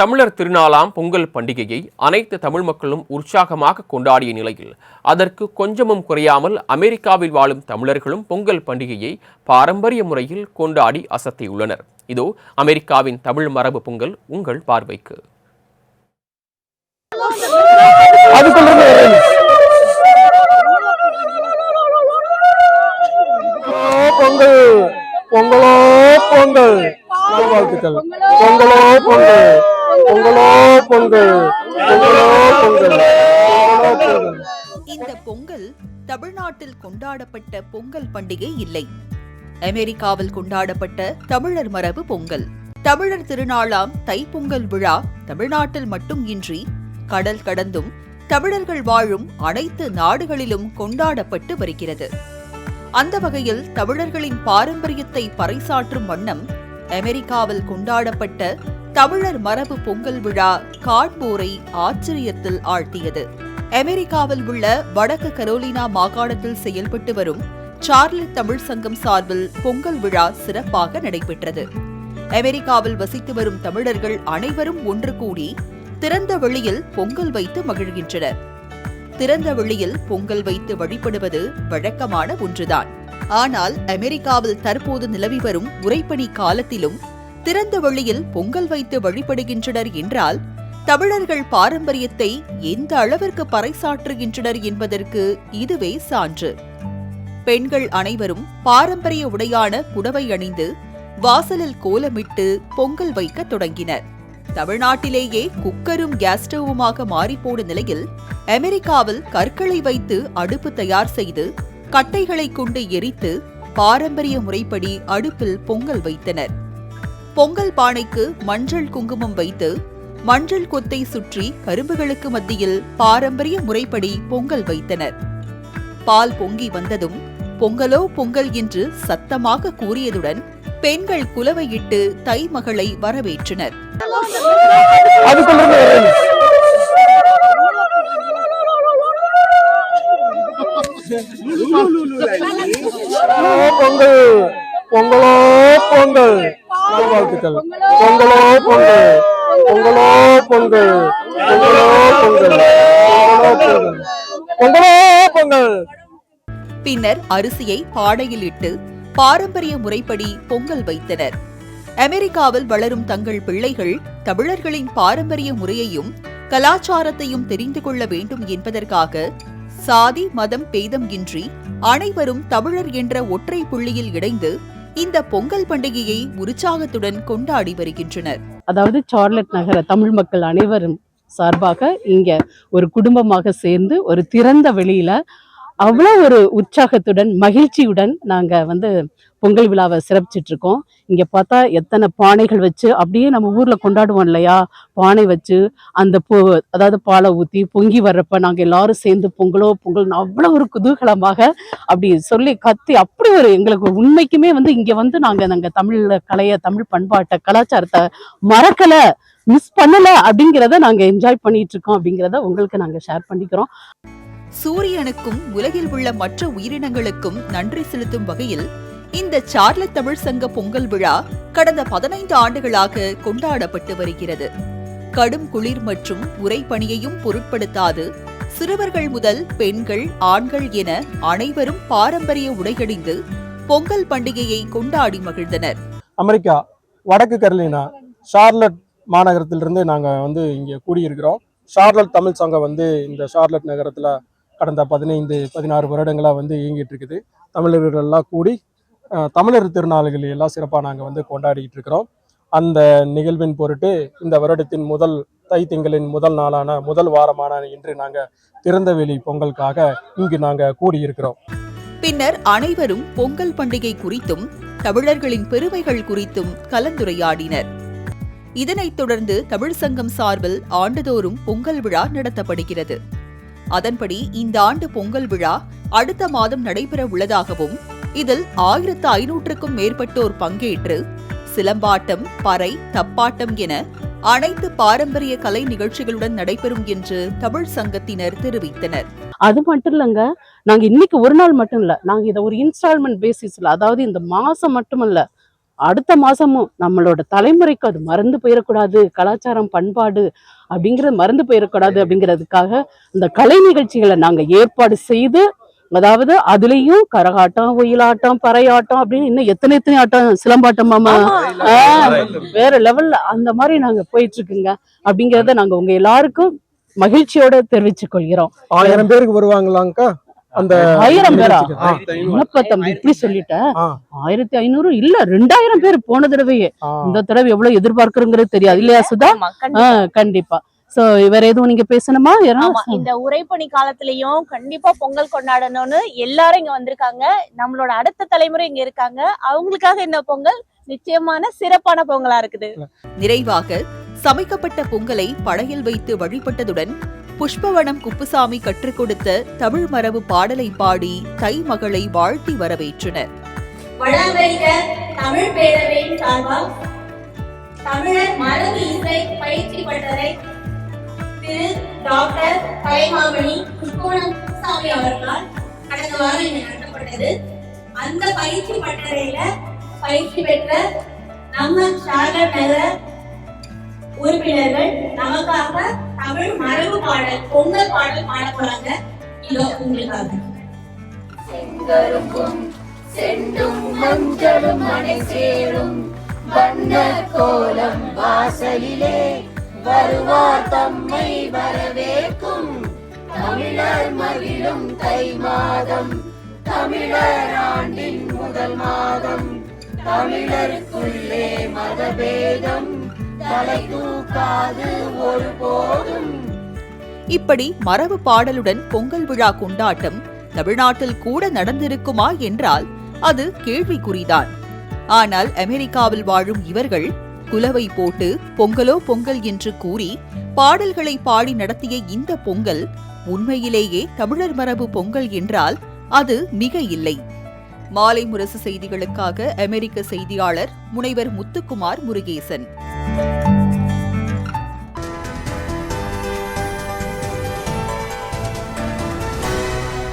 தமிழர் திருநாளாம் பொங்கல் பண்டிகையை அனைத்து தமிழ் மக்களும் உற்சாகமாக கொண்டாடிய நிலையில் அதற்கு கொஞ்சமும் குறையாமல் அமெரிக்காவில் வாழும் தமிழர்களும் பொங்கல் பண்டிகையை பாரம்பரிய முறையில் கொண்டாடி அசத்தியுள்ளனர். இதோ அமெரிக்காவின் தமிழ் மரபு பொங்கல் உங்கள் பார்வைக்கு. பொங்கல் பொங்கலோ பொங்கல். நல்வாழ்த்துக்கள் பொங்கலோ பொங்கல் பொங்கலோ. பொங்கல் பொங்கலோ பொங்கல். பொங்கலோ பொங்கல் இந்த பொங்கல் தமிழ்நாட்டில் கொண்டாடப்பட்ட பொங்கல் பண்டிகை இல்லை. அமெரிக்காவில் கொண்டாடப்பட்ட தமிழர் மரபு பொங்கல். தமிழர் திருநாளாம் தைப்பொங்கல் விழா தமிழ்நாட்டில் மட்டும் இன்றி கடல் கடந்தும் தமிழர்கள் வாழும் அனைத்து நாடுகளிலும் கொண்டாடப்பட்டு வருகிறது. அந்த வகையில் தமிழர்களின் பாரம்பரியத்தை பறைசாற்றும் வண்ணம் அமெரிக்காவில் கொண்டாடப்பட்ட தமிழர் மரபு பொங்கல் விழா காட்போரை ஆச்சரியத்தில் ஆழ்த்தியது. அமெரிக்காவில் உள்ள வடக்கு கரோலினா மாகாணத்தில் செயல்பட்டு வரும் சார்லி தமிழ் சங்கம் சார்பில் பொங்கல் விழா சிறப்பாக நடைபெற்றது. அமெரிக்காவில் வசித்து வரும் தமிழர்கள் அனைவரும் ஒன்று கூடி திறந்த வெளியில் பொங்கல் வைத்து மகிழ்கின்றனர். திறந்த வெளியில் பொங்கல் வைத்து வழிபடுவது வழக்கமான ஒன்றுதான். ஆனால் அமெரிக்காவில் தற்போது நிலவி வரும் உரைப்பணி காலத்திலும் திறந்த வெளியில் பொங்கல் வைத்து வழிபடுகின்றனர் என்றால் தமிழர்கள் பாரம்பரியத்தை எந்த அளவிற்கு பறைசாற்றுகின்றனர் என்பதற்கு இதுவே சான்று. பெண்கள் அனைவரும் பாரம்பரிய உடையான புடவை அணிந்து வாசலில் கோலமிட்டு பொங்கல் வைக்க தொடங்கினர். தமிழ்நாட்டிலேயே குக்கரும் கேஸ் ஸ்டவ்வுமாக மாறிப்போன நிலையில் அமெரிக்காவில் கற்களை வைத்து அடுப்பு தயார் செய்து கட்டைகளை கொண்டு எரித்து பாரம்பரிய முறைப்படி அடுப்பில் பொங்கல் வைத்தனர். பொங்கல் பானைக்கு மஞ்சள் குங்குமம் வைத்து மஞ்சள் கொத்தை சுற்றி கரும்புகளுக்கு மத்தியில் பாரம்பரிய முறைப்படி பொங்கல் வைத்தனர். பால் பொங்கி வந்ததும் பொங்கலோ பொங்கல் என்று சத்தமாக கூறியதுடன் பெண்கள் குலவையிட்டு தை மகளை வரவேற்றனர். பொங்கல். நல்வாழ்த்துக்கள் பொங்கலோ பொங்கல் பொங்கலோ பொங்கல். பொங்கலோ பொங்கல். பொங்கலோ பொங்கல். பொங்கலோ பொங்கல். பின்னர் அரிசியை பானையில் இட்டு பாரம்பரிய முறைப்படி பொங்கல் வைத்தனர். அமெரிக்காவில் வளரும் தங்கள் பிள்ளைகள் தமிழர்களின் பாரம்பரிய முறையையும் கலாச்சாரத்தையும் தெரிந்து கொள்ள வேண்டும் என்பதற்காக சாதி மதம் பேதம் இன்றி அனைவரும் தமிழர் என்ற ஒற்றை புள்ளியில் இணைந்து இந்த பொங்கல் பண்டிகையை உற்சாகத்துடன் கொண்டாடி வருகின்றனர். அதாவது சார்லட் நகர தமிழ் மக்கள் அனைவரும் சார்பாக இங்க ஒரு குடும்பமாக சேர்ந்து ஒரு திறந்த வெளியில அவ்வளோ ஒரு உற்சாகத்துடன் மகிழ்ச்சியுடன் நாங்கள் வந்து பொங்கல் விழாவை சிறப்பிச்சிட்டு இருக்கோம் இங்கே பார்த்தா எத்தனை பானைகள் வச்சு அப்படியே நம்ம ஊரில் கொண்டாடுவோம் இல்லையா? பானை வச்சு அந்த பொ அதாவது பாலை ஊற்றி பொங்கி வர்றப்ப நாங்கள் எல்லாரும் சேர்ந்து பொங்கலோ பொங்கல் அவ்வளோ ஒரு குதூகலமாக அப்படி சொல்லி கத்தி அப்படி ஒரு எங்களுக்கு உண்மைக்குமே வந்து இங்கே வந்து நாங்கள் நாங்கள் தமிழ் கலையை தமிழ் பண்பாட்டை கலாச்சாரத்தை மறக்கலை மிஸ் பண்ணலை அப்படிங்கிறத நாங்கள் என்ஜாய் பண்ணிட்டு இருக்கோம் அப்படிங்கிறத உங்களுக்கு நாங்க ஷேர் பண்ணிக்கிறோம். சூரியனுக்கும் உலகில் உள்ள மற்ற உயிரினங்களுக்கும் நன்றி செலுத்தும் வகையில் இந்த சார்லட் தமிழ் சங்க பொங்கல் விழா கடந்த பதினைந்து ஆண்டுகளாக கொண்டாடப்பட்டு வருகிறது. கடும் குளிர் மற்றும் உரைப்பணியையும் பொருட்படுத்தாது சிறுவர்கள் முதல் பெண்கள் ஆண்கள் என அனைவரும் பாரம்பரிய உடையணிந்து பொங்கல் பண்டிகையை கொண்டாடி மகிழ்ந்தனர். அமெரிக்கா வடக்கு கரோலினா ஷார்லட் மாநகரத்திலிருந்து நாங்கள் வந்து இங்கே கூடியிருக்கிறோம். ஷார்லட் தமிழ் சங்கம் வந்து இந்த ஷார்லட் நகரத்தில் கடந்த பதினைந்து பதினாறு வருடங்களாக வந்து இயங்கிட்டு இருக்குது தமிழர்களெல்லாம் கூடி தமிழர் திருநாள்கள் எல்லாம் சிறப்பாக நாங்கள் வந்து கொண்டாடிட்டு இருக்கிறோம் அந்த நிகழ்வின் பொருட்டு இந்த வருடத்தின் முதல் தை திங்களின் முதல் நாளான முதல் வாரமான இன்று நாங்கள் திறந்தவெளி பொங்கலுக்காக இங்கு நாங்கள் கூடியிருக்கிறோம். பின்னர் அனைவரும் பொங்கல் பண்டிகை குறித்தும் தமிழர்களின் பெருமைகள் குறித்தும் கலந்துரையாடினர். இதனைத் தொடர்ந்து தமிழ் சங்கம் சார்பில் ஆண்டுதோறும் பொங்கல் விழா நடத்தப்படுகிறது. அதன்படி இந்த ஆண்டு பொங்கல் விழா அடுத்த மாதம் நடைபெற உள்ளதாகவும் இதில் ஆயிரத்து ஐநூற்றுக்கும் மேற்பட்டோர் பங்கேற்று சிலம்பாட்டம் பறை தப்பாட்டம் என அனைத்து பாரம்பரிய கலை நிகழ்ச்சிகளுடன் நடைபெறும் என்று தமிழ் சங்கத்தினர் தெரிவித்தனர். அது மட்டும் இல்லைங்க நாங்க இன்னைக்கு ஒரு நாள் மட்டும் இல்ல நாங்க இதை ஒரு இன்ஸ்டால்மெண்ட் பேசிஸ்ல அதாவது இந்த மாசம் மட்டும் அடுத்த மாசமும் நம்மளோட தலைமுறைக்கு அது மறந்து போயிடக்கூடாது. கலாச்சாரம் பண்பாடு அப்படிங்கிறது மறந்து போயிடக்கூடாது அப்படிங்கிறதுக்காக இந்த கலை நிகழ்ச்சிகளை நாங்க ஏற்பாடு செய்து அதாவது அதுலயும் கரகாட்டம் ஒயிலாட்டம் பறையாட்டம் அப்படின்னு இன்னும் எத்தனை எத்தனை ஆட்டம் சிலம்பாட்டம் மாமா? வேற லெவல்ல அந்த மாதிரி நாங்க போயிட்டு இருக்குங்க அப்படிங்கறத நாங்க உங்க எல்லாருக்கும் மகிழ்ச்சியோட தெரிவிச்சுக் கொள்கிறோம் ஆயிரம் பேருக்கு வருவாங்களாங்க்கா? அந்த ஆயிரம் பேரா என்னப்பா தம்பி இப்படி சொல்லிட்ட? ஆ, ஆயிரத்தி ஐநூறு? இல்ல ரெண்டாயிரம் பேர் போன தடவையே. இந்த தடவை எவ்வளவு எதிர்பார்க்கறோங்கிறது தெரியாது. இல்லையா சுதா? கண்டிப்பா. சோ வேற எதுவும் நீங்க பேசணுமா? இந்த உரைப்பணி காலத்திலயும் கண்டிப்பா பொங்கல் கொண்டாடணும்னு எல்லாரும் இங்க வந்திருக்காங்க. நம்மளோட அடுத்த தலைமுறை இங்க இருக்காங்க. அவங்களுக்காக இந்த பொங்கல் நிச்சயமான சிறப்பான பொங்கலா இருக்குது. நிறைவாக சமைக்கப்பட்ட பொங்கலை படையில் வைத்து வழிபட்டதுடன் புஷ்பவனம் குப்புசாமி கற்றுக் கொடுத்த தமிழ் மரபு பாடலை பாடி தை மகளை வாழ்த்தி வரவேற்றனர். தமிழ் பேரவையின் சார்பால் தமிழர் மரபு இசை பயிற்சி பட்டறை திரு டாக்டர் கலைமாமணி புஷ்பவனம் குப்புசாமி அவர்களால் கடந்த வாரம் இங்கு நடத்தப்பட்டது. அந்த பயிற்சி பட்டறையில பயிற்சி பெற்ற நம்ம சாகர் நகர உறுப்பினர்கள் நமக்காக தமிழ் மரபு பாடல் பொங்கல் பாடல் பாட போறாங்க இதோ உங்களுக்காக. செண்டும் மஞ்சளும் மனை சேரும். வண்ண கோலம் வாசலிலே வருவார் தம்மை வரவேற்கும். தமிழர் மகிழும் தை மாதம் தமிழர் ஆண்டின் முதல் மாதம். தமிழருக்குள்ளே மதபேதம். தலை தூக்காது ஒருபோதும் இப்படி மரபு பாடலுடன் பொங்கல் விழா கொண்டாட்டம் தமிழ்நாட்டில் கூட நடந்திருக்குமா என்றால் அது கேள்விக்குறிதான். ஆனால் அமெரிக்காவில் வாழும் இவர்கள் குலவை போட்டு பொங்கலோ பொங்கல் என்று கூறி பாடல்களை பாடி நடத்திய இந்த பொங்கல் உண்மையிலேயே தமிழர் மரபு பொங்கல் என்றால் அது மிக இல்லை. மாலை முரசு செய்திகளுக்காக அமெரிக்க செய்தியாளர் முனைவர் முத்துக்குமார் முருகேசன். Bye.